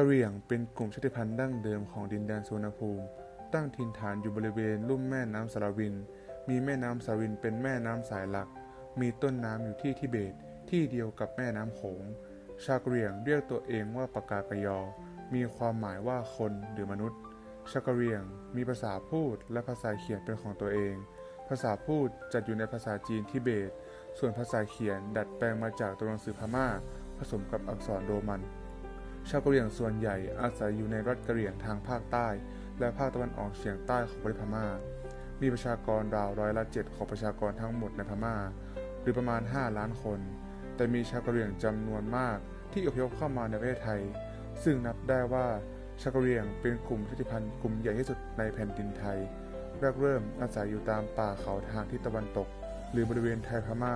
กะเหรี่ยงเป็นกลุ่มชาติพันธุ์ดั้งเดิมของดินแดนสุวรรณภูมิ ตั้งถิ่นฐานอยู่บริเวณลุ่มแม่น้ำสารวิน มีแม่น้ำสารวินเป็นแม่น้ำสายหลัก มีต้นน้ำอยู่ที่ทิเบต ที่เดียวกับแม่น้ำโขง ชาวกะเหรี่ยงเรียกตัวเองว่าปากากยอ มีความหมายว่าคนหรือมนุษย์ ชาวกะเหรี่ยงมีภาษาพูดและภาษาเขียนเป็นของตัวเอง ภาษาพูดจัดอยู่ในภาษาจีนทิเบต ส่วนภาษาเขียนดัดแปลงมาจากตัวหนังสือพม่า ผสมกับอักษรโรมัน ชาวกะเหรี่ยงส่วนใหญ่อาศัยอยู่ในรัฐกะเหรี่ยงทางภาคใต้ และภาคตะวันออกเฉียงใต้ของประเทศพม่า มีประชากรราวร้อยละเจ็ดของประชากรทั้งหมดในพม่า หรือประมาณ 5 ล้านคน แต่มีชาวกะเหรี่ยงจำนวนมากที่อพยพเข้ามาในประเทศไทย ซึ่งนับได้ว่าชาวกะเหรี่ยงเป็นกลุ่มชาติพันธุ์กลุ่มใหญ่ที่สุดในแผ่นดินไทยแรกเริ่มอาศัยอยู่ตามป่าเขาทางทิศตะวันตก หรือบริเวณไทยพม่า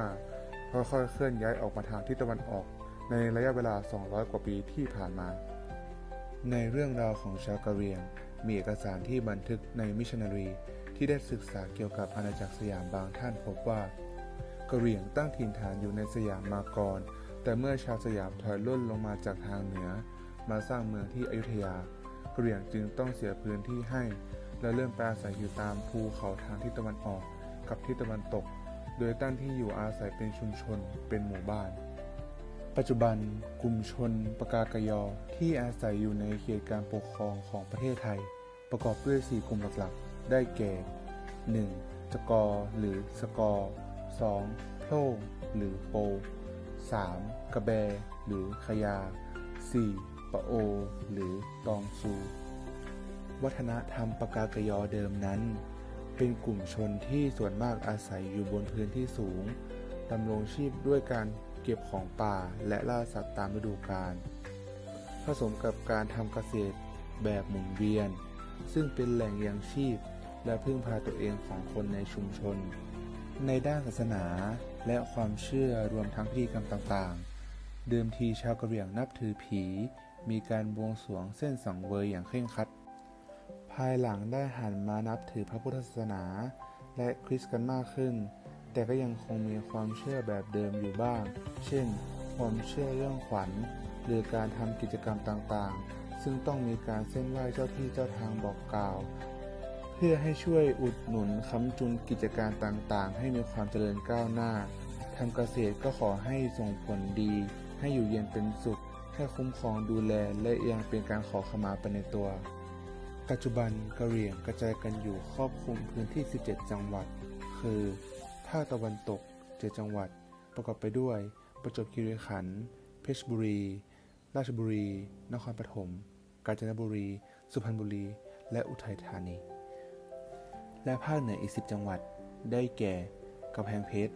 ค่อยๆเคลื่อนย้ายออกมาทางทิศตะวันออก ในระยะเวลา 200 กว่าปีที่ผ่านมา ในเรื่องราวของชาวกะเหรี่ยง มีเอกสารที่บันทึกในมิชชันนารีที่ได้ศึกษาเกี่ยวกับอาณาจักรสยามบางท่านพบว่ากะเหรี่ยงตั้งถิ่นฐานอยู่ในสยามมาก่อน แต่เมื่อชาวสยามถอยล่นลงมาจากทางเหนือ มาสร้างเมืองที่อยุธยากะเหรี่ยงจึงต้องเสียพื้นที่ให้ และเริ่มไปอาศัยอยู่ตามภูเขาทางทิศตะวันออกกับทิศตะวันตก โดยตั้งที่อยู่อาศัยเป็นชุมชนเป็นหมู่บ้าน ปัจจุบันกลุ่มชนปากากยอที่อาศัยอยู่ในเขตการปกครองของประเทศไทย ประกอบด้วย 4 กลุ่มหลักๆ ได้แก่ 1. จกอหรือสกอ 2. โพล่งหรือโป 3. กระแบหรือขยา 4. ปะโอ หรือตองซู วัฒนธรรมปากากยอเดิมนั้น เป็นกลุ่มชนที่ส่วนมากอาศัยอยู่บนพื้นที่สูงดำรงชีพด้วยการ เก็บของป่าและล่าสัตว์ตามฤดูกาลผสมกับการทำเกษตรแบบหมุนเวียน ซึ่งเป็นแหล่งยังชีพ และพึ่งพาตัวเองของคนในชุมชน ในด้านศาสนาและความเชื่อรวมทั้งพิธีกรรมต่างๆ เดิมทีชาวกะเหรี่ยงนับถือผี มีการบวงสรวงเส้นสังเวยอย่างเคร่งครัด ภายหลังได้หันมานับถือพระพุทธศาสนา และคริสต์กันมากขึ้น แต่ก็ยังคงมีความเชื่อแบบเดิมอยู่บ้าง เช่น ความเชื่อเรื่องขวัญ หรือการทำกิจกรรมต่างๆ ซึ่งต้องมีการเส้นไหว้เจ้าที่เจ้าทางบอกกล่าว เพื่อให้ช่วยอุดหนุนค้ำจุนกิจการต่างๆ ให้มีความเจริญก้าวหน้าทำเกษตรก็ขอให้ส่งผลดี ให้อยู่เย็นเป็นสุข ให้คุ้มครองดูแลและยังเป็นการขอขมาไปในตัว ปัจจุบันกระเหรี่ยงกระจายกันอยู่ครอบคลุมพื้นที่ 17 จังหวัด คือาคตะวันตก 7 จังหวัด ประกอบไปด้วย ประจวบคีรีขันธ์ เพชรบุรี ราชบุรี นครปฐม กาญจนบุรี สุพรรณบุรี และอุทัยธานี และภาคเหนืออีก 10 จังหวัด ได้แก่ กำแพงเพชร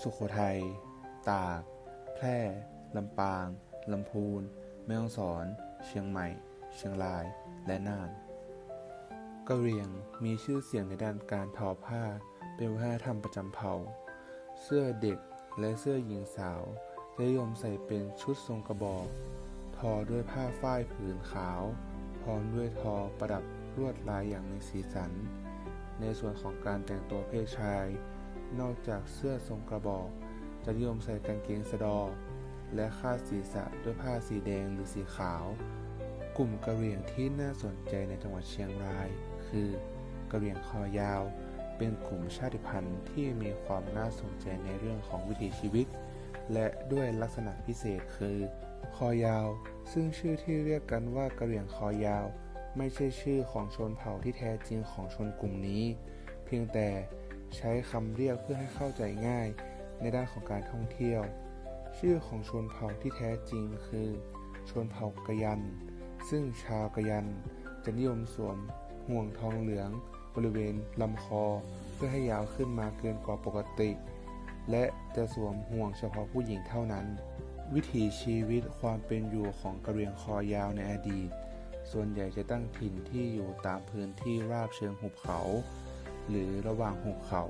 สุโขทัย ตาก แพร่ ลำปาง ลำพูน แม่ฮ่องสอน เชียงใหม่ เชียงราย และน่านกะเหรี่ยงมีชื่อเสียงในด้านการทอผ้า เป็นวัฒนธรรมประจำเผ่า เสื้อเด็กและเสื้อหญิงสาวจะนิยมใส่เป็นชุดทรงกระบอก ทอด้วยผ้าฝ้ายผืนขาว พร้อมด้วยทอประดับลวดลายอย่างมีสีสัน ในส่วนของการแต่งตัวเพศชาย นอกจากเสื้อทรงกระบอก จะนิยมใส่กางเกงสะดอ และคาดศีรษะด้วยผ้าสีแดงหรือสีขาว กลุ่มกระเหรี่ยงที่น่าสนใจในจังหวัดเชียงราย คือกระเหรี่ยงคอยาว เป็นกลุ่มชาติพันธุ์ที่มีความน่าสนใจในเรื่องของวิถีชีวิต และด้วยลักษณะพิเศษคือ คอยาว ซึ่งชื่อที่เรียกกันว่ากะเหรี่ยงคอยาว ไม่ใช่ชื่อของชนเผ่าที่แท้จริงของชนกลุ่มนี้ เพียงแต่ใช้คำเรียกเพื่อให้เข้าใจง่าย ในด้านของการท่องเที่ยว ชื่อของชนเผ่าที่แท้จริงคือ ชนเผ่ากะยัน ซึ่งชาวกะยันจะนิยมสวมห่วงทองเหลือง บริเวณลำคอ เพื่อให้ยาวขึ้นมาเกินกว่าปกติ และจะสวมห่วงเฉพาะผู้หญิงเท่านั้น วิถีชีวิตความเป็นอยู่ของกระเรียงคอยาวในอดีต ส่วนใหญ่จะตั้งถิ่นที่อยู่ตามพื้นที่ราบเชิงหุบเขา หรือระหว่างหุบเขา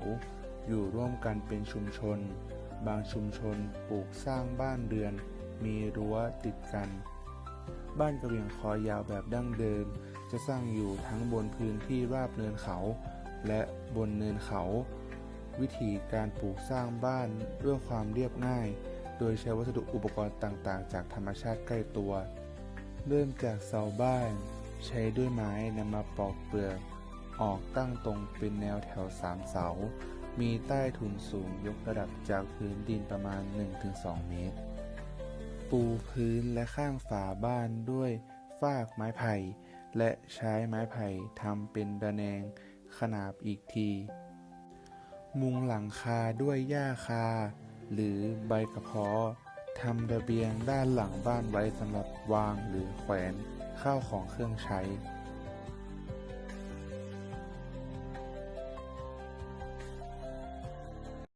อยู่ร่วมกันเป็นชุมชน บางชุมชนปลูกสร้างบ้านเรือน มีรั้วติดกัน บ้านกระเรียงคอยาวแบบดั้งเดิม จะสร้างอยู่ทั้งบนพื้นที่ราบเนินเขา และบนเนินเขา วิธีการปลูกสร้างบ้านด้วยความเรียบง่าย โดยใช้วัสดุอุปกรณ์ต่างๆ จากธรรมชาติใกล้ตัว เริ่มจากเสาบ้าน ใช้ด้วยไม้นำมาปอกเปลือก ออกตั้งตรงเป็นแนวแถวสามเสา มีใต้ถุนสูงยกระดับจากพื้นดินประมาณ 1-2 เมตร ปูพื้นและข้างฝาบ้านด้วยฟากไม้ไผ่ และใช้ไม้ไผ่ทำเป็นระแนงขนาบอีกที มุงหลังคาด้วยหญ้าคา หรือใบกระเพาะทำระเบียงด้านหลังบ้านไว้สำหรับวางหรือแขวนข้าวของเครื่องใช้